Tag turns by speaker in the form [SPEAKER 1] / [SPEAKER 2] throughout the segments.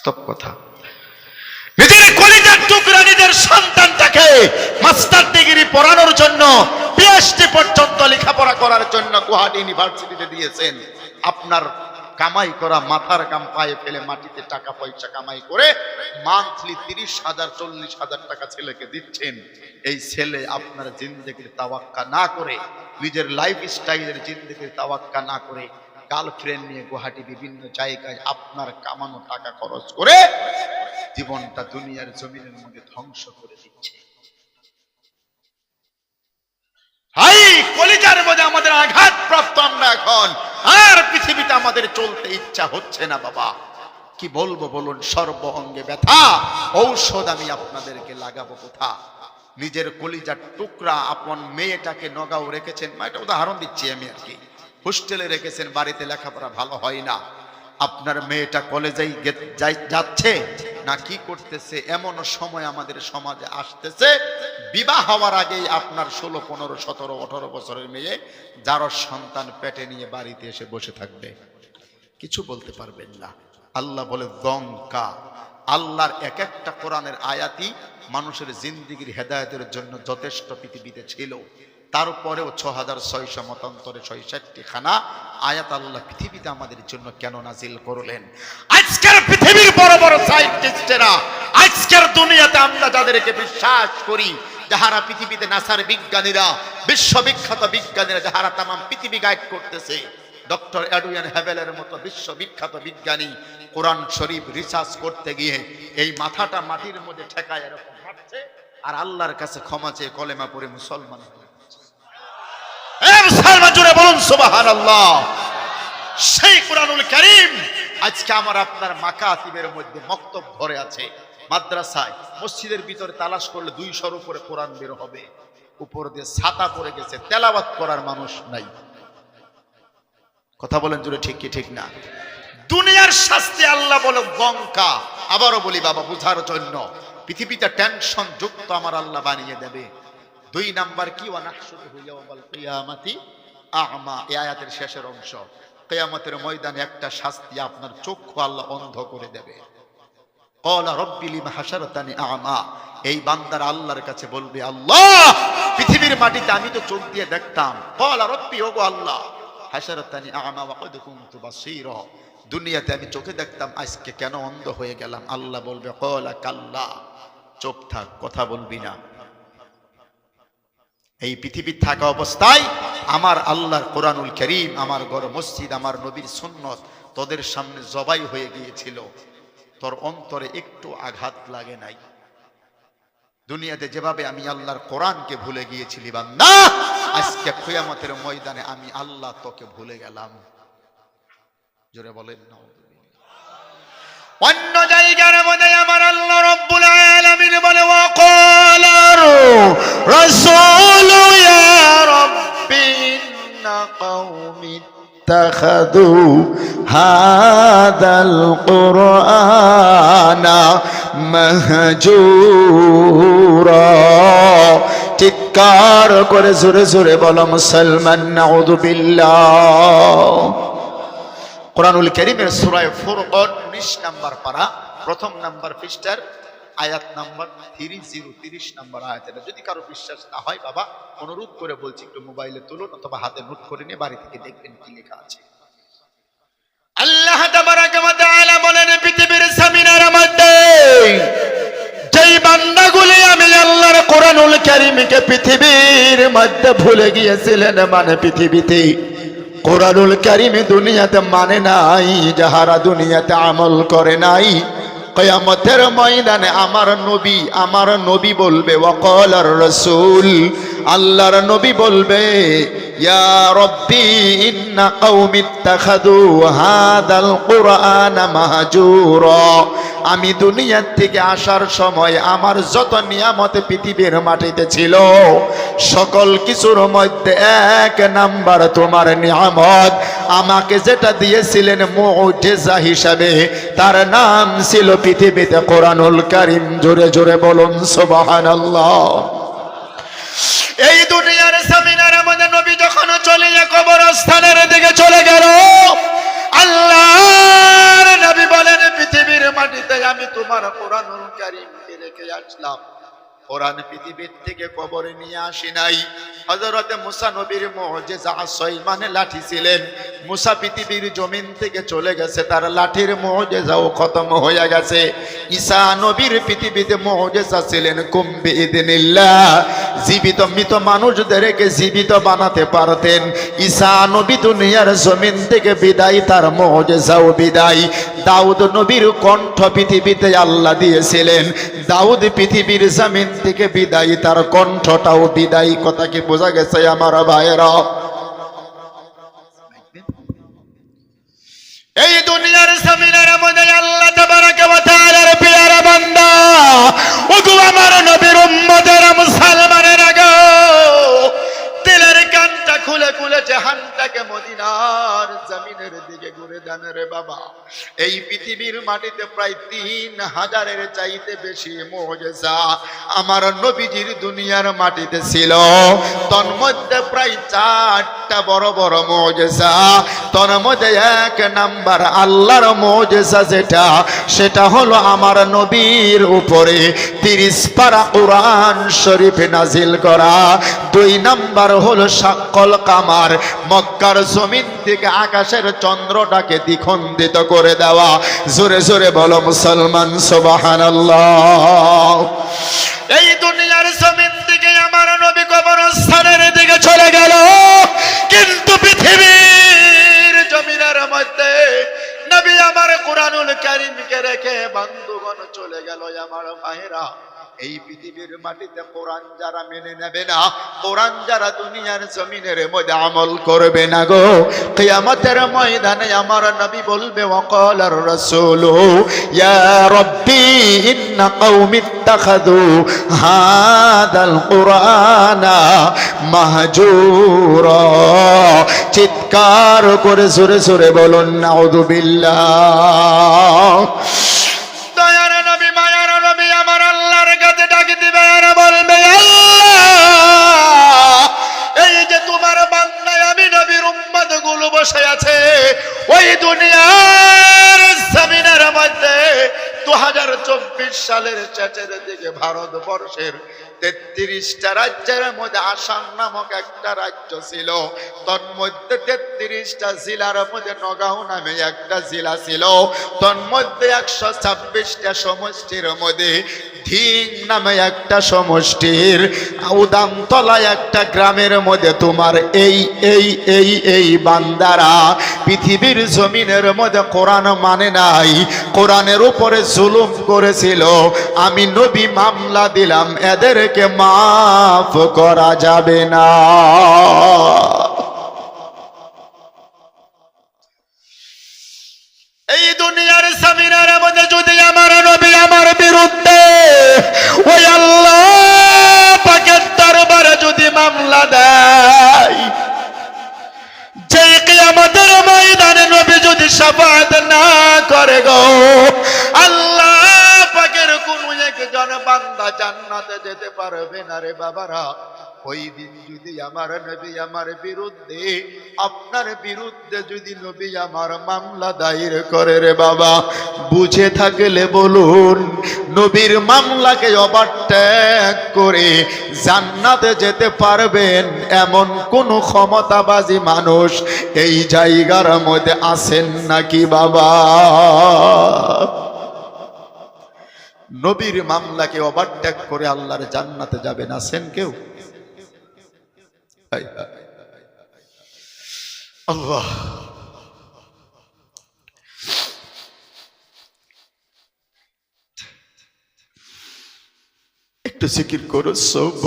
[SPEAKER 1] বাস্তব কথা। নিজের কলিজার টুকরা নিজের সন্তানটাকে মাস্টার ডিগ্রি পড়ানোর জন্য পিএইচডি পর্যন্ত লেখাপড়া করার জন্য ইউনিভার্সিটিতে দিয়েছেন। আপনার কামাই করা মাথার পায়ে ফেলে মাটিতে টাকা পয়সা কামাই করে মান্থলি তিরিশ হাজার, চল্লিশ হাজার টাকা ছেলেকে দিচ্ছেন। এই ছেলে আপনার জিন্দগির তাওয়াক্কা না করে, নিজের লাইফ স্টাইলের জিন্দগির তাওয়াক্কা না করে গার্লফ্রেন্ড নিয়ে গুহাটি বিভিন্ন জায়গায় আপনার কামানো টাকা খরচ করে জীবনটা দুনিয়ার জমিনের মধ্যে ধ্বংস করে দিচ্ছে। হাই কলিজার মধ্যে আমাদের আঘাত প্রাপ্ত আমরা এখন। আর পৃথিবীতে আমাদের চলতে ইচ্ছা হচ্ছে না বাবা। কি বলব বলুন সর্ব অঙ্গে ব্যথা। ঔষধ আমি আপনাদেরকে লাগাবো কোথা নিজের কলিজার টুকরা আপন মেয়েটাকে নগাও রেখেছেন। মা, একটা উদাহরণ দিচ্ছি আমি আর কি। হোস্টেলে রেখেছেন, বাড়িতে লেখাপড়া ভালো হয় না। আপনার মেয়েটা যাই- যাচ্ছে না কি করতেছে এমন সময় আমাদের সমাজে আসতেছে। বিবাহ হওয়ার আগেই আপনার ষোলো, পনেরো, সতেরো, আঠারো বছরের মেয়ে যার সন্তান পেটে নিয়ে বাড়িতে এসে বসে থাকবে। কিছু বলতে পারবেন না। আল্লাহ বলে দঙ্কা আল্লাহর এক একটা কোরআনের আয়াতি মানুষের জিন্দিগির হেদায়তের জন্য যথেষ্ট পৃথিবীতে ছিল। তারপরেও ছ হাজার ছয়শো মতান্তরে ছয়ষট্টি খানা আয়াত আল্লাহ পৃথিবীতে আমাদের জন্য কেন নাজিল করলেন? আজকের পৃথিবীর বড় বড় সায়েন্টিস্টেরা, আজকের দুনিয়াতে আমরা যাদেরকে বিশ্বাস করি, যাহারা পৃথিবীতে নাসার বিজ্ঞানীরা, বিশ্ববিখ্যাত বিজ্ঞানীরা, যাহারা তাম পৃথিবী গাইড করতেছে, ডক্টর অ্যাডুয়ান হ্যাভেলের মতো বিশ্ববিখ্যাত বিজ্ঞানী কোরআন শরীফ রিসার্চ করতে গিয়ে এই মাথাটা মাটির মধ্যে ঠেকায় এরকম হাঁটছে আর আল্লাহর কাছে ক্ষমা চেয়ে কলেমা পড়ে মুসলমান হয়ে যাচ্ছে। এ মুসলমান জুড়ে বলুন, সুবহানাল্লাহ। সেই কোরআনুল করিম আজকে আমার আপনার মাকাতিবের মধ্যে মক্তব ধরে আছে। মাদ্রাসায়, মসজিদের ভিতরে তালাশ করলে দুইশোর উপরে কোরআন বের হবে। উপর দিয়ে ছাতা পড়ে গেছে, তেলাওয়াত করার মানুষ নাই। কথা বলেন জুড়ে ঠিক কি, ঠিক না? দুনিয়ার শাস্তি আল্লাহ বলে বঙ্কা আবারও বলি, বাবা, বুঝার জন্য। পৃথিবীতে টেনশন যুক্ত আমার আল্লাহ বানিয়ে দেবে। দুই নাম্বার কি ওয়ানাহশুরু ইয়াওমাল কিয়ামাতি আ'মা, এই আয়াতের শেষের অংশ। কিয়ামতের ময়দানে একটা শাস্তি আপনার চক্ষু আল্লাহ অন্ধ করে দেবে। কলা রব্বি লিমা হাসারতানি আ'মা, এই বান্দার আল্লাহর কাছে বলবে, আল্লাহ, পৃথিবীর মাটিতে আমি তো চোখ দিয়ে দেখতাম। কলা রব্বি ওগো আল্লাহ হাসারতানি আ'মা ওয়া কদ কুনতু বাসীরা, দুনিয়াতে আমি চোখে দেখতাম, আজকে কেন অন্ধ হয়ে গেলাম? আল্লাহ বলবে কলা কাল্লা চোখ থাক, কথা বলবি না। এই পৃথিবীর থাকা অবস্থায় আমার আল্লাহর কোরআনুল করিম, আমার ঘর মসজিদ, আমার নবীর সুন্নত তোদের সামনে জবাই হয়ে গিয়েছিল। তোর অন্তরে একটু আঘাত লাগে নাই। দুনিয়াতে যেভাবে আমি আল্লাহর কোরআনকে ভুলে গিয়েছিলি বা না আজকে কিয়ামতের ময়দানে আমি আল্লাহ তোকে ভুলে গেলাম। জোরে বলেন না অন্য জায়গার মধ্যে আমার আল্লাহ রব্বুল আলামিন বলে ওয়াকাল রাসূল ইন্না কওমি اتخذوا هذا القرآن مهجورا চিৎকার করে জোরে জোরে বলো মুসলমান নাউযু বিল্লাহ কোরআনুল করিমের সুরায় ফুরকন উনিশ নাম্বার পারা প্রথম নাম্বার পৃষ্ঠার আয়াত নাম্বার থ্রি জিরো তিরিশ নাম্বার আয়াত এটা যদি কারও বিশ্বাস না হয়, বাবা, অনুরোধ করে বলছি, একটু মোবাইলে তুলুন, অথবা হাতে নোট করে নিয়ে বাড়ি থেকে দেখবেন কি লেখা আছে। আল্লাহ বলেন, পৃথিবীর জামিনের মধ্যে যেই বান্দাগুলি আমি আল্লাহর কোরআনুল কারীমকে পৃথিবীর মধ্যে ভুলে গিয়েছিলেন মানে পৃথিবীতে কোরআনুল কারিমে দুনিয়াতে মানে নাই, যাহারা দুনিয়াতে আমল করে নাই কয়ামতের ময়দানে আমার নবী আমার নবী বলবে ওয়াকালার রাসূল আল্লাহর নবী বলবে আমি দুনিয়ার থেকে আসার সময় আমার যত নিয়ামত পৃথিবীর মাটিতে ছিল, সকল কিছুর মধ্যে এক নাম্বার তোমার নিয়ামত। আমাকে যেটা দিয়েছিলেন মুজিজা হিসাবে, তার নাম ছিল পৃথিবীতে কোরআনুল কারিম। জোরে জোরে বলুন, সুবহানাল্লাহ। এই দুনিয়ার সামিনার মধ্যে নবী যখন চলে যায় কবরস্থানের দিকে চলে গেল, আল্লাহর নবী বলেন, পৃথিবীর মাটিতে আমি তোমার কোরআনুল কারিমকে রেখে আসলাম। কোরআন পৃথিবীর থেকে কবরে নিয়ে আসি নাই। হজরতে মুসা নবীর মুজিজা সৈমানে লাঠি ছিলেন। মুসা পৃথিবীর জমিন থেকে চলে গেছে, তার লাঠির মুজিজাও খতম হয়ে গেছে। ঈসা নবীর পৃথিবীতে মুজিজা ছিলেন কুম্বি ইদনিল্লাহ জীবিত মৃত মানুষদেরকে জীবিত বানাতে পারতেন। ঈসা নবী দুনিয়ার জমিন থেকে বিদায়, তার মুজিজাও বিদায়। দাউদ নবীর কণ্ঠ পৃথিবীতে আল্লাহ দিয়েছিলেন। দাউদ পৃথিবীর জমিন থেকে বিদায়, তার কণ্ঠটাও বিদায়। কথা কি বোঝা গেছে আমার ভাইয়েরা? এই দুনিয়ার সামিনার মধ্যে আল্লাহ তাবারাকা ওয়া তাআলার প্রিয় বান্দা। এই পৃথিবীর মাটিতে প্রায় তিন হাজারের চাইতে বেশি মোজেজা আমার নবীজির দুনিয়ার মাটিতে ছিল। তন্মধ্যে প্রায় চারটা বড় বড় মোজেজা। তোর মধ্যে এক নাম্বার আল্লাহর মোজেজা যেটা, সেটা হলো আমার নবীর উপরে তিরিশ পারা কোরআন শরীফে নাজিল করা। দুই নাম্বার হলো সাক্কল কামার, মক্কার জমিন থেকে আকাশের চন্দ্রটাকে দ্বিখণ্ডিত করে দেওয়া। জোরে জোরে বলো মুসলমান সোবাহান এই আমার ভাইরা, এই পৃথিবীর মাটিতে কোরআন যারা মেনে নেবে না, কোরআন যারা দুনিয়ার জমিনের মধ্যে আমল করবে না গো, কিয়ামতের ময়দানে আমার নবী বলবে ওয়াকালার রাসূল চিৎকার করে জোরে জোরে বলুন, নাউযু বিল্লাহ। চব্বিশ সালের শেষের দিকে ভারতবর্ষের তেত্রিশটা রাজ্যের মধ্যে আসাম নামক একটা রাজ্য ছিল। তন্মধ্যে তেত্রিশটা জেলার মধ্যে নগাঁও নামে একটা জেলা ছিল। তন্মধ্যে একশো ছাব্বিশটা সমষ্টির মধ্যে ধিং নামে একটা সমষ্টির উদামতলায় একটা গ্রামের মধ্যে তোমার এই এই এই এই বান্দারা পৃথিবীর জমিনের মধ্যে কোরআন মানে নাই। কোরআনের উপরে জুলুম করেছিল। আমি নবী মামলা দিলাম, এদেরকে মাফ করা যাবে না। ওই আল্লাহ পাকের দরবারে যদি মামলা দেয় যে কিয়ামতের ময়দানে নবী যদি সাফাত না করে গো বান্দা জান্নাতে যেতে পারবে না রে বাবারা। ওই দিন যদি আমার নবী আমার বিরুদ্ধে, আপনার বিরুদ্ধে যদি নবী আমার মামলা দায়ের করে রে বাবা, বুঝে থাকলে বলুন, নবীর মামলাকে ওভারটেক করে জান্নাতে যেতে পারবেন এমন কোন ক্ষমতাবাজি মানুষ এই জায়গার মধ্যে আছেন নাকি বাবা? নবীর মামলাকে ওভারটেক করে আল্লাহর জান্নাতে যাবেন আছেন কেউ? হায় হায়। আল্লাহ। একটু জিকির করো, সুবহানাল্লাহ,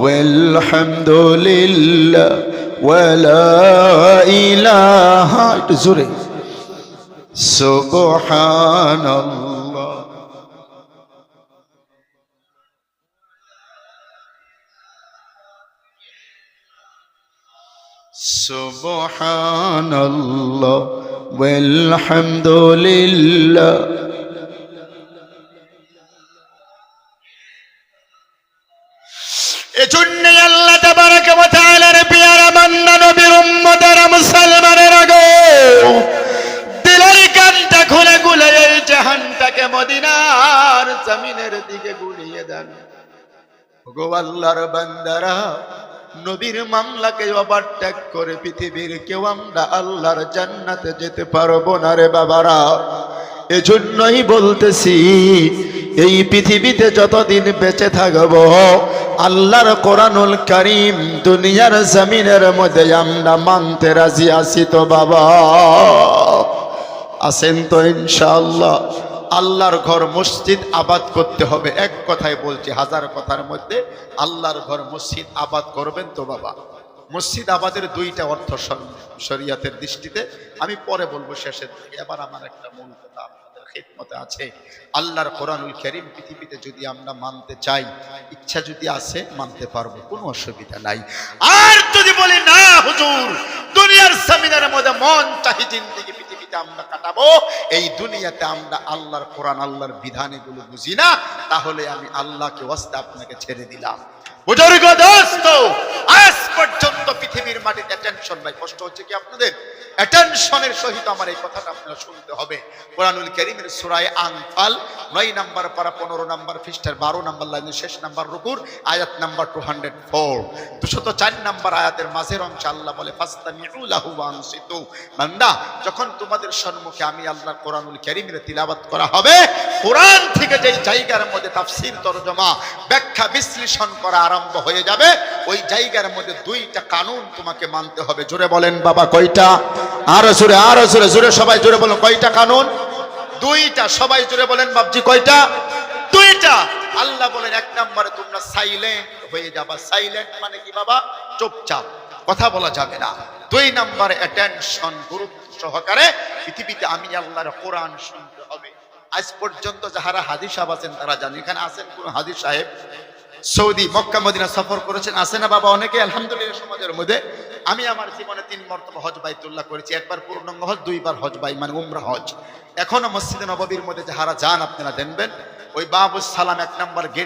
[SPEAKER 1] ওয়ালহামদুলিল্লাহ, ওয়ালা ইলাহা, একটু জোরে। সুবহানাল্লাহ সুবহানাল্লাহ ওয়ালহামদুলিল্লাহ এজন্যই জমিনের দিকে গুলিয়ে দেন। গো আল্লাহর বান্দারা, নবীর মামলাকে ওভারটেক করে পৃথিবীর কেউ আমরা আল্লাহর জান্নাতে যেতে পারব না রে বাবারা। এজন্যই বলতেছি, এই পৃথিবীতে যতদিন বেঁচে থাকব, আল্লাহর কোরআনুল করিম দুনিয়ার জমিনের মধ্যে আমরা মানতে রাজি আছি তো বাবা। আছেন তো ইনশাআল্লাহ। আল্লাহর ঘর মসজিদ আবাদ করতে হবে। এক কথায় বলছি, হাজার কথার মধ্যে আল্লাহর ঘর মসজিদ আবাদ করবেন তো বাবা। মসজিদ আবাদের দুইটা অর্থ শরিয়াতের দৃষ্টিতে। আমি পরে বলব শেষের দিকে। এবার আমার একটা মূল কথা আপনাদের খেদমতে আছে। আল্লাহর কোরআনুল করিম পৃথিবীতে যদি আমরা মানতে চাই, ইচ্ছা যদি আছে, মানতে পারব, কোনো অসুবিধা নাই। আর যদি বলি না হুজুর, দুনিয়ার সামিনের মধ্যে মন চাহি জিন্দিগি আমরা কাটাবো, এই দুনিয়াতে আমরা আল্লাহর কোরআন, আল্লাহর বিধান এগুলো বুঝি না, তাহলে আমি আল্লাহকে ওয়াস্তে আপনাকে ছেড়ে দিলাম। বুজুর্গ দোস্ত, আজ পর্যন্ত পৃথিবীর মাটিতে টেনশন নাই কষ্ট হচ্ছে কি আপনাদের? অ্যাটেনশনের সহিত আমার এই কথাটা আপনারা শুনতে হবে। কোরআনুল করিমের সুরায় আনফাল, নয় নাম্বার পারা পনেরো নাম্বার ফিস্টার বারো নাম্বার লাইনের শেষ নাম্বার রুকুর আয়াত নাম্বার টু হান্ড্রেড ফোর দুশত চার নাম্বার আয়াতের মাঝের অংশ আল্লাহ বলে বান্দা, যখন তোমাদের সম্মুখে আমি আল্লাহ কোরআনুল করিমের তিলাবাত করা হবে, কোরআন থেকে যেই জায়গার মধ্যে তাফসীর তরজমা, ব্যাখ্যা বিশ্লেষণ করা আরম্ভ হয়ে যাবে, ওই জায়গার মধ্যে দুইটা কানুন তোমাকে মানতে হবে। জোরে বলেন, বাবা, কয়টা? আরও জোরে আরও জোরে জোরে সবাই জোরে বলেন, কয়টা কানুন? দুইটা, সবাই জোরে বলেন বাবজি কয়টা? দুইটা। আল্লাহ বলেন, এক নম্বরে তোমরা সাইলেন্ট হয়ে যাবা। সাইলেন্ট মানে কি, বাবা? চুপচাপ। কথা বলা যাবে না। দুই নম্বরে অ্যাটেনশন গুরুত্ব সহকারে পৃথিবীতে আমি আল্লাহর কোরআন শুনতে হবে। আজ পর্যন্ত যাহারা হাদিস সাহেব আছেন, তারা জানেন এখানে আছেন কোন হাদিস সাহেব? সৌদি, মক্কা, মদিনা সফর করেছেন। আসে না বাবা অনেকে? আলহামদুলিল্লাহ সমাজের মধ্যে। আমি আমার জীবনে তিন মর্তবা হজ বাইতুল্লাহ করেছি। একবার পূর্ণাঙ্গ হজ, দুইবার হজ বাই মানে উমরা হজ। এখনও মসজিদে নববীর মধ্যে যাহারা যান, আপনারা দেখবেন। ওই বাবু সালাম এক নম্বর গেট